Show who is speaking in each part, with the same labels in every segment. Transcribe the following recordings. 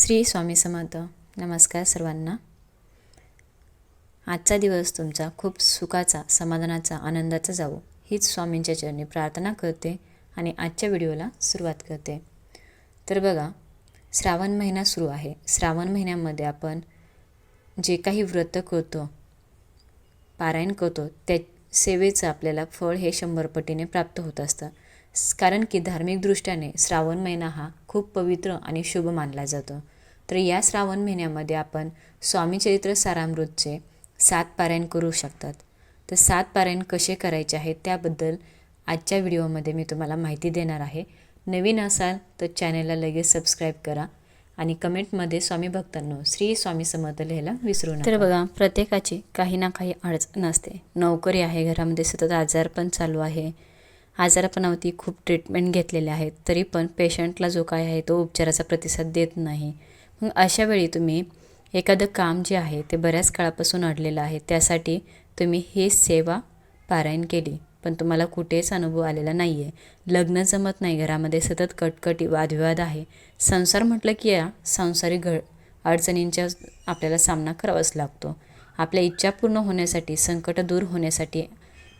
Speaker 1: श्री स्वामी समर्थ. नमस्कार सर्वांना. आजचा दिवस तुमचा खूप सुखाचा समाधानाचा आनंदाचा जावो. हीच स्वामींच्या चरणी प्रार्थना करते आणि आजच्या व्हिडिओला सुरुवात करते. तर बघा श्रावण महिना सुरू आहे. श्रावण महिन्यामध्ये आपण जे काही व्रत करतो पारायण करतो त्या सेवेचं आपल्याला फळ हे शंभर पटीने प्राप्त होत असतं. कारण की धार्मिक दृष्ट्याने श्रावण महिना हा खूप पवित्र आणि शुभ मानला जातो. तर या श्रावण महिन्यामध्ये आपण स्वामी चरित्र सारामृतचे सात पारायण करू शकतात. तर सात पारायण कसे करायचे आहेत त्याबद्दल आजच्या व्हिडिओमध्ये मी तुम्हाला माहिती देणार आहे. नवीन असाल तर चॅनलला लगेच सबस्क्राईब करा आणि कमेंटमध्ये स्वामी भक्तांनो श्री स्वामी समर्थ लिहायला विसरू नका. तर बघा प्रत्येकाची काही ना काही अडचण असते. नोकरी आहे घरामध्ये सतत आजार पण चालू आहे. आजारपणावरती खूप ट्रीटमेंट घेतलेल्या आहेत. तरी पण पेशंटला जो काय आहे तो उपचाराचा प्रतिसाद देत नाही. मग अशा वेळी तुम्ही एखादं काम जे आहे ते बऱ्याच काळापासून अडलेलं आहे त्यासाठी तुम्ही ही सेवा पारायण केली. पण तुम्हाला कुठेच अनुभव आलेला नाही आहे लग्न जमत नाही घरामध्ये सतत कटकटी वादविवाद आहे. संसार म्हटलं की या सांसारिक घ अडचणींचा आपल्याला सामना करावाच लागतो. आपल्या इच्छा पूर्ण होण्यासाठी संकट दूर होण्यासाठी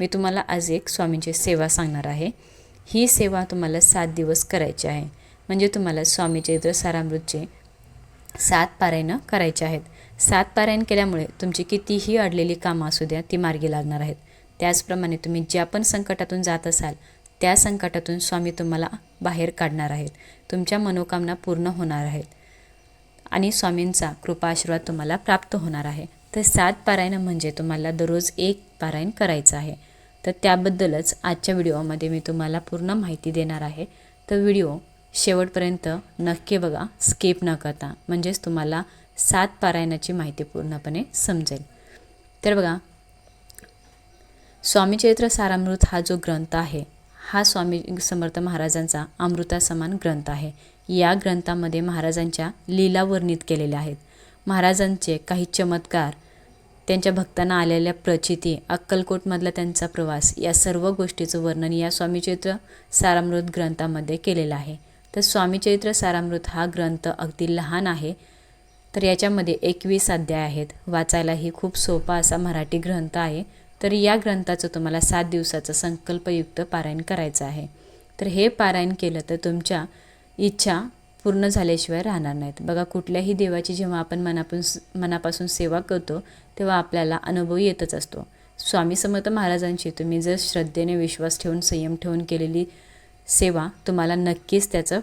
Speaker 1: मी तुम्हाला आज एक स्वामींची सेवा सांगणार आहे. ही सेवा तुम्हाला सात दिवस करायची आहे. म्हणजे तुम्हाला स्वामी चैत्र सारामृतचे सात पारायणं करायचे आहेत. सात पारायण केल्यामुळे तुमची कितीही अडलेली कामं असू द्या ती मार्गी लागणार आहेत. त्याचप्रमाणे तुम्ही ज्या पण संकटातून जात असाल त्या संकटातून स्वामी तुम्हाला बाहेर काढणार आहेत. तुमच्या मनोकामना पूर्ण होणार आहेत. आणि स्वामींचा कृपा आशीर्वाद तुम्हाला प्राप्त होणार आहे. तर सात पारायण म्हणजे तुम्हाला दररोज एक पारायण करायचं आहे. तर त्याबद्दलच आजच्या व्हिडिओमध्ये मी तुम्हाला पूर्ण माहिती देणार आहे. तर व्हिडिओ शेवटपर्यंत नक्की बघा स्किप न करता. म्हणजेच तुम्हाला सात पारायणाची माहिती पूर्णपणे समजेल. तर बघा स्वामी चरित्र सारामृत हा जो ग्रंथ आहे हा स्वामी समर्थ महाराजांचा अमृतासमान ग्रंथ आहे. या ग्रंथामध्ये महाराजांच्या लीला वर्णित केलेल्या आहेत. महाराजांचे काही चमत्कार त्यांच्या भक्तांना आलेल्या प्रचिती अक्कलकोटमधला त्यांचा प्रवास या सर्व गोष्टीचं वर्णन या स्वामीचरित्र सारामृत ग्रंथामध्ये केलेलं आहे. तर स्वामीचरित्र सारामृत हा ग्रंथ अगदी लहान आहे तर याच्यामध्ये एकवीस अध्याय आहेत. वाचायलाही खूप सोपा असा मराठी ग्रंथ आहे. तर या ग्रंथाचं तुम्हाला सात दिवसाचं संकल्पयुक्त पारायण करायचं आहे. तर हे पारायण केलं तर तुमच्या इच्छा पूर्ण झाल्याशिवाय राहणार नाहीत. बघा कुठल्याही देवाची जेव्हा आपण मनापासून मनापासून सेवा करतो तेव्हा आपल्याला अनुभव येतच असतो. स्वामी समर्थ महाराजांची तुम्ही जर श्रद्धेने विश्वास ठेवून संयम ठेवून केलेली सेवा तुम्हाला नक्कीच त्याचं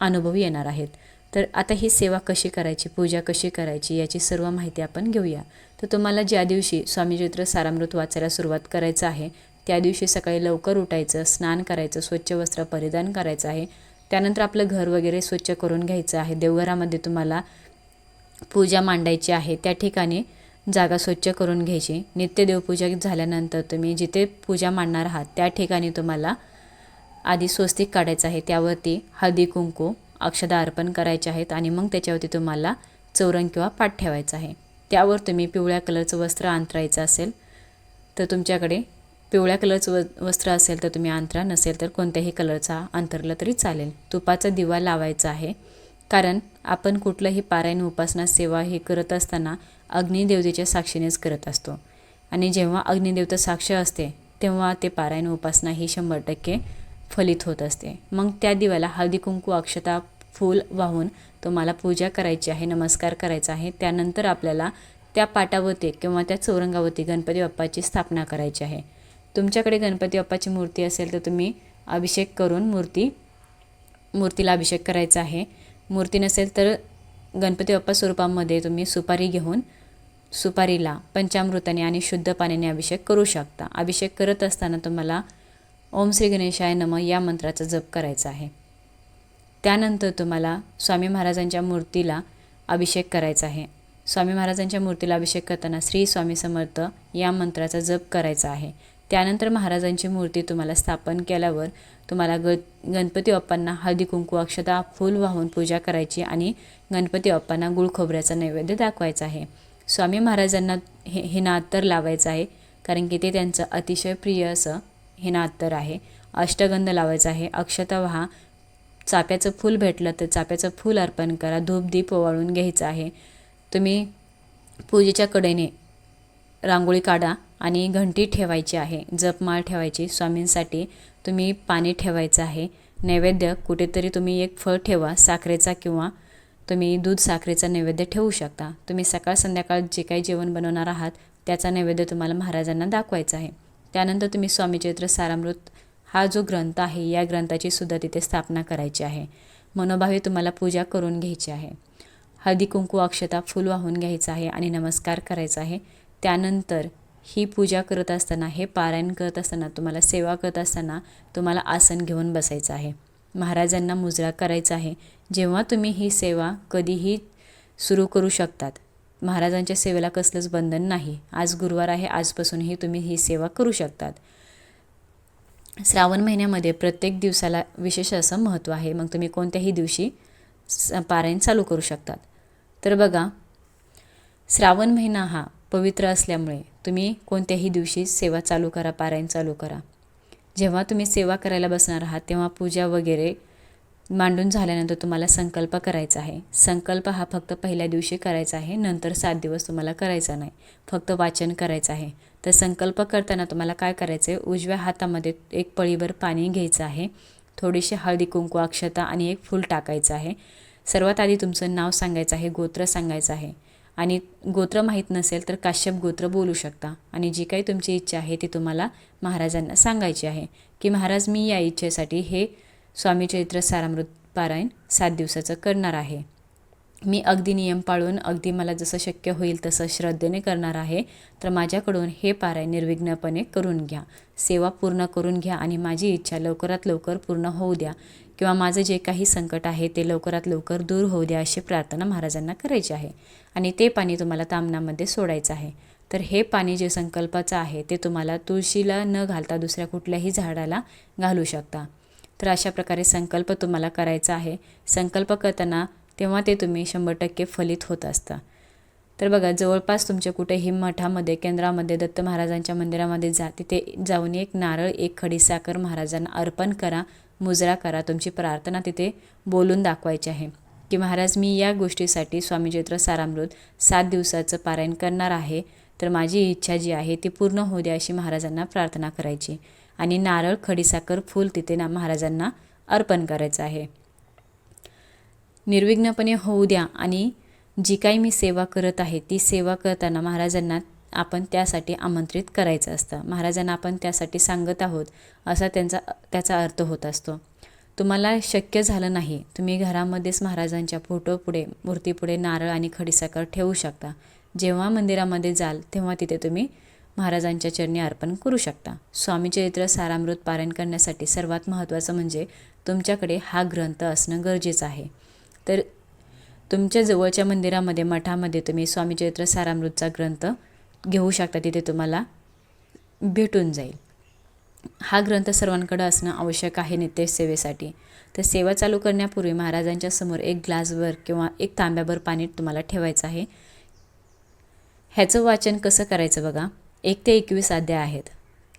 Speaker 1: अनुभव येणार आहेत. तर आता ही सेवा कशी करायची पूजा कशी करायची याची सर्व माहिती आपण घेऊया. तर तुम्हाला ज्या दिवशी स्वामीचरित्र सारामृत वाचायला सुरुवात करायचं आहे त्या दिवशी सकाळी लवकर उठायचं स्नान करायचं स्वच्छ वस्त्र परिधान करायचं आहे. त्यानंतर आपलं घर वगैरे स्वच्छ करून घ्यायचं आहे. देवघरामध्ये तुम्हाला पूजा मांडायची आहे. त्या ठिकाणी जागा स्वच्छ करून घ्यायची. नित्य देवपूजा झाल्यानंतर तुम्ही जिथे पूजा मांडणार आहात त्या ठिकाणी तुम्हाला आधी स्वस्तिक काढायचं आहे. त्यावरती हळदी कुंकू अक्षदा अर्पण करायचे आहेत आणि मग त्याच्यावरती तुम्हाला चौरंग किंवा पाठ ठेवायचा आहे. त्यावर तुम्ही पिवळ्या कलरचं वस्त्र अंतरायचं असेल तर तुमच्याकडे पिवळ्या कलरचं व वस्त्र असेल तर तुम्ही अंतरा नसेल तर कोणत्याही कलरचा अंतरलं तरी चालेल. तुपाचा दिवा लावायचा आहे. कारण आपण कुठलंही पारायण उपासना सेवा हे करत असताना अग्निदेवतेच्या साक्षीनेच करत असतो. आणि जेव्हा अग्निदेवता साक्ष असते तेव्हा ते पारायण उपासना ही शंभर टक्के फलित होत असते. मग त्या दिव्याला हळदी कुंकू अक्षता फूल वाहून तुम्हाला पूजा करायची आहे नमस्कार करायचा आहे. त्यानंतर आपल्याला त्या पाटावरती किंवा त्या चौरंगावरती गणपती बाप्पाची स्थापना करायची आहे. तुमच्याकडे गणपती बाप्पाची मूर्ती असेल तर तुम्ही अभिषेक करून मूर्ती मूर्तीला अभिषेक करायचा आहे. मूर्ती नसेल तर गणपती बाप्पा स्वरूपामध्ये तुम्ही सुपारी घेऊन सुपारीला पंचामृताने आणि शुद्ध पाण्याने अभिषेक करू शकता. अभिषेक करत असताना तुम्हाला ओम श्री गणेशाय नम या मंत्राचा जप करायचा आहे. त्यानंतर तुम्हाला स्वामी महाराजांच्या मूर्तीला अभिषेक करायचा आहे. स्वामी महाराजांच्या मूर्तीला अभिषेक करताना श्री स्वामी समर्थ या मंत्राचा जप करायचा आहे. त्यानंतर महाराजांची मूर्ती तुम्हाला स्थापन केल्यावर तुम्हाला ग गणपती बाप्पांना हळदी कुंकू अक्षता फूल वाहून पूजा करायची आणि गणपती बाप्पांना गुळ खोबऱ्याचा नैवेद्य दाखवायचा आहे. स्वामी महाराजांना हे हे नात्तर लावायचं आहे कारण की ते त्यांचं अतिशय प्रिय असं हे नात्तर आहे. अष्टगंध लावायचं आहे अक्षता व्हा चाप्याचं फूल भेटलं तर चाप्याचं फूल अर्पण करा धूप दीप ओवाळून घ्यायचं आहे. तुम्ही पूजेच्या कडेने रांगोळी काढा आणि घंटी ठेवायची आहे. जपमाळ ठेवायची. स्वामींसाठी तुम्ही पाणी ठेवायचं आहे. नैवेद्य कुठेतरी तुम्ही एक फळ ठेवा साखरेचा किंवा तुम्ही दूध साखरेचा नैवेद्य ठेवू शकता. तुम्ही सकाळ संध्याकाळ जे काही जेवण बनवणार आहात त्याचा नैवेद्य तुम्हाला महाराजांना दाखवायचा आहे. त्यानंतर तुम्ही स्वामी चैत्र सारामृत हा जो ग्रंथ आहे या ग्रंथाची सुद्धा तिथे स्थापना करायची आहे. मनोभावे तुम्हाला पूजा करून घ्यायची आहे. हळदी कुंकू अक्षता फूल वाहून घ्यायचं आहे आणि नमस्कार करायचा आहे. त्यानंतर ही पूजा करत असताना हे पारायण करत असताना तुम्हाला सेवा करत असताना तुम्हाला आसन घेऊन बसायचं आहे. महाराजांना मुजरा करायचा आहे. जेव्हा तुम्ही ही सेवा कधीही सुरू करू शकतात महाराजांच्या सेवेला कसलंच बंधन नाही. आज गुरुवार आहे आजपासूनही तुम्ही ही सेवा करू शकतात. श्रावण महिन्यामध्ये प्रत्येक दिवसाला विशेष असं महत्त्व आहे. मग तुम्ही कोणत्याही दिवशी स पारायण चालू करू शकतात. तर बघा श्रावण महिना हा पवित्र असल्यामुळे तुम्ही कोणत्याही दिवशी सेवा चालू करा पारायण चालू करा. जेव्हा तुम्ही सेवा करायला बसणार आहात तेव्हा पूजा वगैरे मांडून झाल्यानंतर तुम्हाला संकल्प करायचा आहे. संकल्प हा फक्त पहिल्या दिवशी करायचा आहे नंतर सात दिवस तुम्हाला करायचा नाही. फक्त वाचन करायचं आहे. तर संकल्प करताना तुम्हाला काय करायचं आहे उजव्या हातामध्ये एक पळीभर पाणी घ्यायचं आहे. थोडीशी हळदी कुंकू अक्षता आणि एक फूल टाकायचं आहे. सर्वात आधी तुमचं नाव सांगायचं आहे गोत्र सांगायचं आहे. आणि गोत्र माहीत नसेल तर काश्यप गोत्र बोलू शकता. आणि जी काही तुमची इच्छा आहे ती तुम्हाला महाराजांना सांगायची आहे. की महाराज मी या इच्छेसाठी हे स्वामी चरित्र सारामृत पारायण सात दिवसाचं करणार आहे. मी अगदी नियम पाळून अगदी मला जसं शक्य होईल तसं श्रद्धेने करणार आहे. तर माझ्याकडून हे पारायण निर्विघ्नपणे करून घ्या. सेवा पूर्ण करून घ्या आणि माझी इच्छा लवकरात लवकर पूर्ण होऊ द्या. किंवा माझं जे काही संकट आहे ते लवकरात लवकर दूर होऊ द्या अशी प्रार्थना महाराजांना करायची आहे. आणि ते पाणी तुम्हाला तामनामध्ये सोडायचं आहे. तर हे पाणी जे संकल्पाचं आहे ते तुम्हाला तुळशीला न घालता दुसऱ्या कुठल्याही झाडाला घालू शकता. तर अशा प्रकारे संकल्प तुम्हाला करायचा आहे. संकल्प करताना तेव्हा ते तुम्ही शंभर टक्के फलित होत असता. तर बघा जवळपास तुमच्या कुठेही मठामध्ये केंद्रामध्ये दत्त महाराजांच्या मंदिरामध्ये जा तिथे जाऊन एक नारळ एक खडीसाकर महाराजांना अर्पण करा. मुजरा करा तुमची प्रार्थना तिथे बोलून दाखवायची आहे. की महाराज मी या गोष्टीसाठी स्वामीचैत्र सारामृत सात दिवसाचं पारायण करणार आहे. तर माझी इच्छा जी आहे ती पूर्ण होऊ द्या अशी महाराजांना प्रार्थना करायची. आणि नारळ खडीसाखर फूल तिथे ना महाराजांना अर्पण करायचं आहे. निर्विघ्नपणे होऊ द्या. आणि जी काही मी सेवा करत आहे ती सेवा करताना महाराजांना आपण त्यासाठी आमंत्रित करायचं असतं. महाराजांना आपण त्यासाठी सांगत आहोत असा त्यांचा त्याचा अर्थ होत असतो. तुम्हाला शक्य झालं नाही तुम्ही घरामध्येच महाराजांच्या फोटोपुढे मूर्तीपुढे नारळ आणि खडीसाखर ठेवू शकता. जेव्हा मंदिरामध्ये जाल तेव्हा तिथे तुम्ही महाराजांच्या चरणी अर्पण करू शकता. स्वामी चरित्र सारामृत पारायण करण्यासाठी सर्वात महत्त्वाचं म्हणजे तुमच्याकडे हा ग्रंथ असणं गरजेचं आहे. तर तुमच्या जवळच्या मंदिरामध्ये मठामध्ये तुम्ही स्वामी चरित्र सारामृतचा ग्रंथ घेऊ शकता तिथे तुम्हाला. भेटून जाईल. हा ग्रंथ सर्वांकडं असणं आवश्यक आहे नित्यसेवेसाठी तर सेवा चालू करण्यापूर्वी महाराजांच्या समोर एक ग्लासभर किंवा एक तांब्याभर पाणी तुम्हाला ठेवायचं आहे. ह्याचं वाचन कसं करायचं बघा. एक ते एकवीस अध्याय आहेत.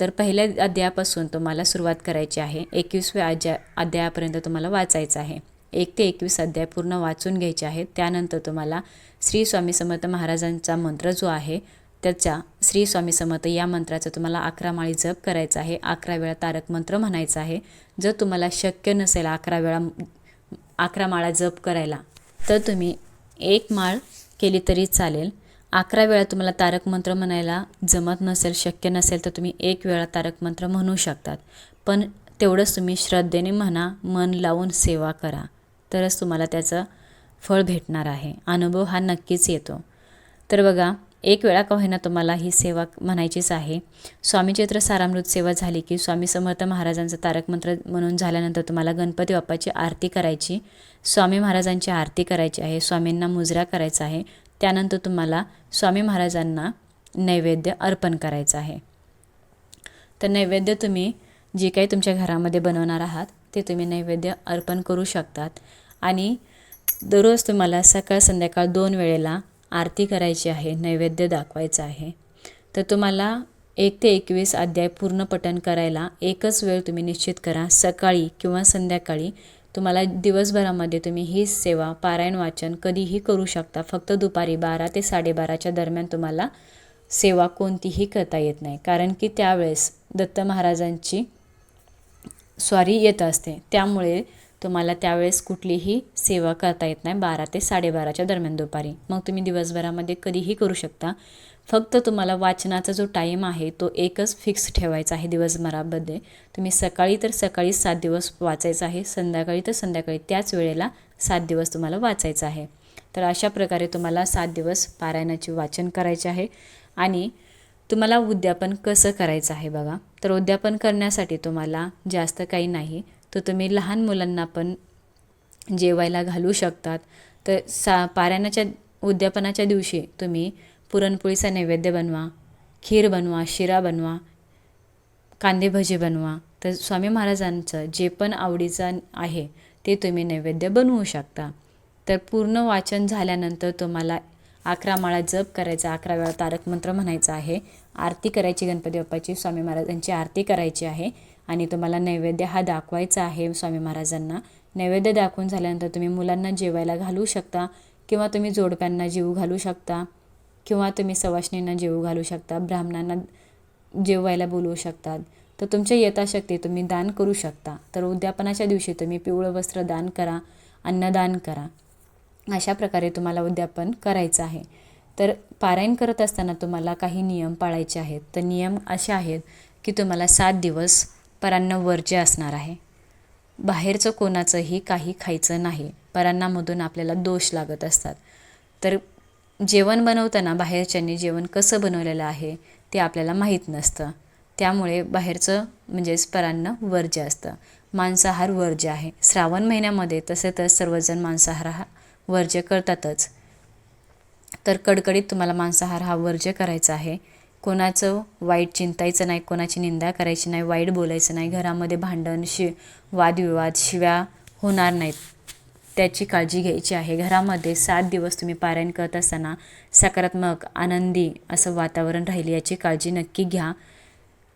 Speaker 1: तर पहिल्या अध्यायापासून तुम्हाला सुरुवात करायची आहे. एकवीसव्या अध्याय अध्यायापर्यंत तुम्हाला वाचायचं आहे. एक ते एकवीस अध्याय पूर्ण वाचून घ्यायचे आहेत. त्यानंतर तुम्हाला श्री स्वामी समर्थ महाराजांचा मंत्र जो आहे त्याच्या श्री स्वामी समर्थ या मंत्राचं तुम्हाला अकरा माळी जप करायचा आहे अकरा वेळा तारक मंत्र म्हणायचा आहे. जर तुम्हाला शक्य नसेल अकरा वेळा अकरा माळा जप करायला तर तुम्ही एक माळ केली तरी चालेल. अकरा वेळा तुम्हाला तारक मंत्र म्हणायला जमत नसेल शक्य नसेल तर तुम्ही एक वेळा तारक मंत्र म्हणू शकतात. पण तेवढंच तुम्ही श्रद्धेने म्हणा मन लावून सेवा करा. तरच तुम्हाला त्याचं फळ भेटणार आहे. अनुभव हा नक्कीच येतो. तर बघा एक वेळा का होईना तुम्हाला ही सेवा म्हणायचीच आहे. स्वामीचैत्र सारामृत सेवा झाली की स्वामी समर्थ महाराजांचं तारक मंत्र म्हणून झाल्यानंतर तुम्हाला गणपती बाप्पाची आरती करायची स्वामी महाराजांची आरती करायची आहे स्वामींना मुजरा करायचा आहे त्यानंतर तुम्हाला स्वामी महाराजांना नैवेद्य अर्पण करायचं आहे. तर नैवेद्य तुम्ही जे काही तुमच्या घरामध्ये बनवणार आहात ते तुम्ही नैवेद्य अर्पण करू शकतात. आणि दररोज तुम्हाला सकाळ संध्याकाळ दोन वेळेला आरती करायची आहे नैवेद्य दाखवायचं आहे. तर तुम्हाला एक ते एकवीस अध्याय पूर्ण पठण करायला एकच वेळ तुम्ही निश्चित करा. सकाळी किंवा संध्याकाळी तुम्हाला दिवसभरामध्ये तुम्ही ही सेवा पारायण वाचन कधीही करू शकता. फक्त दुपारी बारा ते साडेबाराच्या दरम्यान तुम्हाला सेवा कोणतीही करता येत नाही. कारण की त्यावेळेस दत्त महाराजांची स्वारी येत असते. त्यामुळे तुम्हाला त्यावेळेस कुठलीही सेवा करता येत नाही बारा ते साडेबाराच्या दरम्यान दुपारी. मग तुम्ही दिवसभरामध्ये कधीही करू शकता. फक्त तुम्हाला वाचनाचा जो टाईम आहे तो एकच फिक्स ठेवायचा आहे दिवसभरामध्ये. तुम्ही सकाळी तर सकाळी सात दिवस वाचायचं आहे संध्याकाळी तर संध्याकाळी. त्याच वेळेला सात दिवस तुम्हाला वाचायचं आहे. तर अशा प्रकारे तुम्हाला सात दिवस पारायणाचे वाचन करायचे आहे. आणि तुम्हाला उद्यापन कसं करायचं आहे बघा. तर उद्यापन करण्यासाठी तुम्हाला जास्त काही नाही. तर तुम्ही लहान मुलांना पण जेवायला घालू शकतात. तर सा पारायणाच्या उद्यापनाच्या दिवशी तुम्ही पुरणपोळीचा नैवेद्य बनवा खीर बनवा शिरा बनवा कांदे भजे बनवा. तर स्वामी महाराजांचं जे पण आवडीचं आहे ते तुम्ही नैवेद्य बनवू शकता. तर पूर्ण वाचन झाल्यानंतर तुम्हाला अकरा माळा जप करायचा अकरा वेळा तारक मंत्र म्हणायचा आहे. आरती करायची गणपती बाप्पाची स्वामी महाराजांची आरती करायची आहे. आणि तुम्हाला नैवेद्य हा दाखवायचा आहे स्वामी महाराजांना. नैवेद्य दाखवून झाल्यानंतर तुम्ही मुलांना जेवायला घालू शकता किंवा तुम्ही जोडप्यांना जेवू घालू शकता किंवा तुम्ही सवाशणींना जेवू घालू शकता ब्राह्मणांना जेवायला बोलवू शकतात तर तुमच्या यथाशक्ती तुम्ही दान करू शकता. तर उद्यापनाच्या दिवशी तुम्ही पिवळं वस्त्र दान करा अन्नदान करा. अशा प्रकारे तुम्हाला उद्यापन करायचं आहे. तर पारायण करत असताना तुम्हाला काही नियम पाळायचे आहेत. तर नियम असे आहेत की तुम्हाला सात दिवस परान्न वर्ज्य असणार आहे. बाहेरचं कोणाचंही काही खायचं नाही. परान्नामधून आपल्याला दोष लागत असतात. तर जेवण बनवताना बाहेरच्यांनी जेवण कसं बनवलेलं आहे ते आपल्याला माहीत नसतं. त्यामुळे बाहेरचं म्हणजेच परान्न वर्ज्य असतं. मांसाहार वर्ज्य आहे. श्रावण महिन्यामध्ये तसे तर सर्वजण मांसाहार हा वर्ज्य करतातच. तर कडकडीत तुम्हाला मांसाहार हा वर्ज्य करायचा आहे कोणाचं वाईट चिंतायचं नाही कोणाची निंदा करायची नाही वाईट बोलायचं नाही घरामध्ये भांडण शि वादविवाद शिव्या होणार नाहीत. त्याची काळजी घ्यायची आहे. घरामध्ये सात दिवस तुम्ही पारायण करत असताना सकारात्मक आनंदी असं वातावरण राहील याची काळजी नक्की घ्या.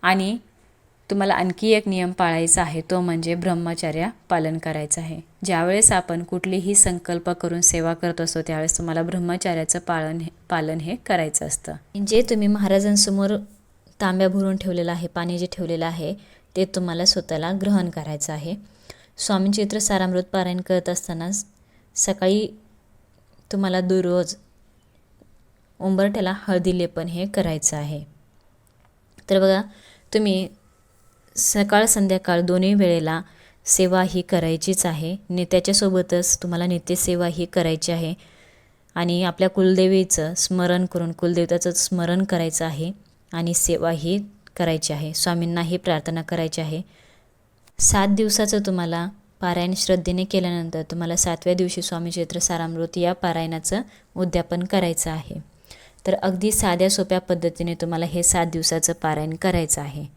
Speaker 1: आणि तुम्हाला आणखी एक नियम पाळायचा आहे तो म्हणजे ब्रह्मचर्य पालन करायचं आहे. ज्यावेळेस आपण कुठलीही संकल्प करून सेवा करत असतो त्यावेळेस तुम्हाला ब्रह्मचार्याचं पालन हे पालन हे करायचं असतं. जे तुम्ही महाराजांसमोर तांब्या भरून ठेवलेलं आहे पाणी जे ठेवलेलं आहे ते तुम्हाला स्वतःला ग्रहण करायचं आहे. स्वामी चित्र सारामृत पारायण करत असताना सकाळी तुम्हाला दररोज उंबरठ्याला हळदी लेपन हे करायचं आहे. तर बघा तुम्ही सकाळ संध्याकाळ दोन्ही वेळेला सेवा ही करायचीच आहे. नेत्याच्यासोबतच तुम्हाला नित्यसेवा ही करायची आहे. आणि आपल्या कुलदेवीचं स्मरण करून कुलदेवताचं स्मरण करायचं आहे आणि सेवा ही करायची आहे. स्वामींना ही प्रार्थना करायची आहे. सात दिवसाचं तुम्हाला पारायण श्रद्धेने केल्यानंतर तुम्हाला सातव्या दिवशी स्वामी चैत्र सारामृत या पारायणाचं उद्यापन करायचं आहे. तर अगदी साध्या सोप्या पद्धतीने तुम्हाला हे सात दिवसाचं पारायण करायचं आहे.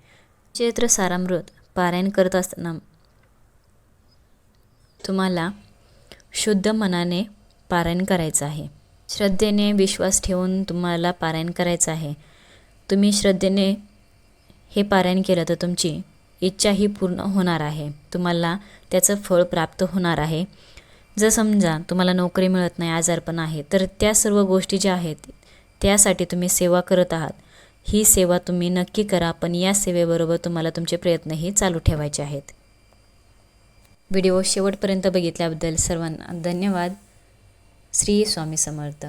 Speaker 1: चैत्र सारामृत पारायण करत असताना तुम्हाला शुद्ध मनाने पारायण करायचं आहे. श्रद्धेने विश्वास ठेवून तुम्हाला पारायण करायचं आहे. तुम्ही श्रद्धेने हे पारायण केलं तर तुमची इच्छाही पूर्ण होणार आहे. तुम्हाला त्याचं फळ प्राप्त होणार आहे. जर समजा तुम्हाला नोकरी मिळत नाही आजारपण आहे तर त्या सर्व गोष्टी ज्या आहेत त्यासाठी तुम्ही सेवा करत आहात. ही सेवा तुम्ही नक्की करा पण या सेवेबरोबर तुम्हाला तुमचे प्रयत्नही चालू ठेवायचे आहेत. व्हिडिओ शेवटपर्यंत बघितल्याबद्दल सर्वांना धन्यवाद. श्री स्वामी समर्थ.